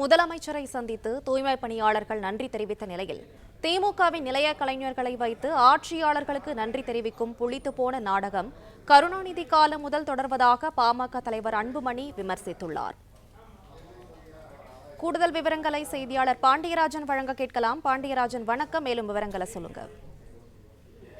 முதலமைச்சரை சந்தித்து தூய்மை பணியாளர்கள் நன்றி தெரிவித்த நிலையில் திமுகவின் நிலைய கலைஞர்களை வைத்து ஆட்சியாளர்களுக்கு நன்றி தெரிவிக்கும் புளித்து போன நாடகம் கருணாநிதி காலம் முதல் தொடர்வதாக பாமக தலைவர் அன்புமணி விமர்சித்துள்ளார். கூடுதல் விவரங்களை செய்தியாளர் பாண்டியராஜன் வழங்க கேட்கலாம். பாண்டியராஜன் வணக்கம். மேலும் விவரங்களை சொல்லுங்கள்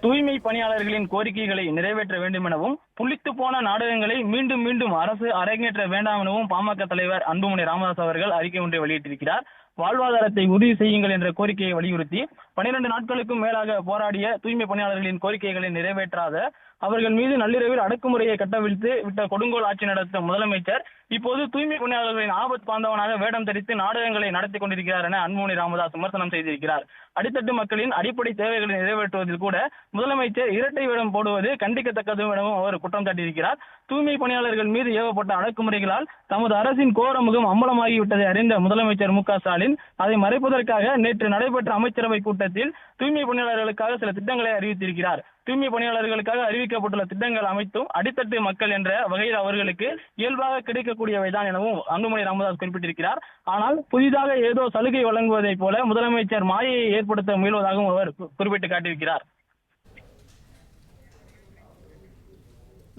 தூய்மை பணியாளர்களின் கோரிக்கைகளை நிறைவேற்ற வேண்டும் எனவும் புளித்து போன நாடகங்களை மீண்டும் மீண்டும் அரசு அரங்கேற்ற வேண்டாம் எனவும் பாமக தலைவர் அன்புமணி ராமதாஸ் அவர்கள் அறிக்கை ஒன்றை வெளியிட்டிருக்கிறார். வாழ்வாதாரத்தை உறுதி செய்யுங்கள் என்ற கோரிக்கையை வலியுறுத்தி பனிரெண்டு நாட்களுக்கும் மேலாக போராடிய தூய்மை பணியாளர்களின் கோரிக்கைகளை நிறைவேற்றாத அவர்கள் மீது நள்ளிரவில் அடக்குமுறையை கட்டவிழ்த்து விட்ட கொடுங்கோல் ஆட்சி நடத்த முதலமைச்சர் இப்போது தூய்மை பணியாளர்களின் ஆபத் பாந்தவனாக வேடம் தரித்து நாடகங்களை நடத்தி கொண்டிருக்கிறார் என அன்புமணி ராமதாஸ் விமர்சனம் செய்திருக்கிறார். அடித்தட்டு மக்களின் அடிப்படை தேவைகளை நிறைவேற்றுவதில் கூட முதலமைச்சர் இரட்டை வேடம் போடுவது கண்டிக்கத்தக்கது எனவும் அவர் குற்றம் சாட்டியிருக்கிறார். தூய்மை பணியாளர்கள் மீது ஏவப்பட்ட அடக்குமுறைகளால் தமது அரசின் கோர முகம் அம்பலமாகிவிட்டதை அறிந்த முதலமைச்சர் மு ஸ்டாலின் ஸ்டாலின் அதை மறைப்பதற்காக நேற்று நடைபெற்ற அமைச்சரவை கூட்டத்தில் தூய்மை பணியாளர்களுக்காக சில திட்டங்களை அறிவித்திருக்கிறார். தூய்மை பணியாளர்களுக்காக அறிவிக்கப்பட்டுள்ள திட்டங்கள் அமைத்தும் அடித்தட்டு மக்கள் என்ற வகையில் அவர்களுக்கு இயல்பாக கிடைக்கக்கூடியவைதான் எனவும் அன்புமணி ராமதாஸ் குறிப்பிட்டிருக்கிறார். ஆனால் புதிதாக ஏதோ சலுகை வழங்குவதைப் போல முதலமைச்சர் மாயையை ஏற்படுத்த முயல்வதாகவும் அவர் குறிப்பிட்டு காட்டியிருக்கிறார்.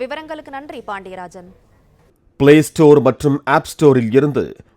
விவரங்களுக்கு நன்றி பாண்டியராஜன். பிளே ஸ்டோர் மற்றும் ஆப் ஸ்டோரில் இருந்து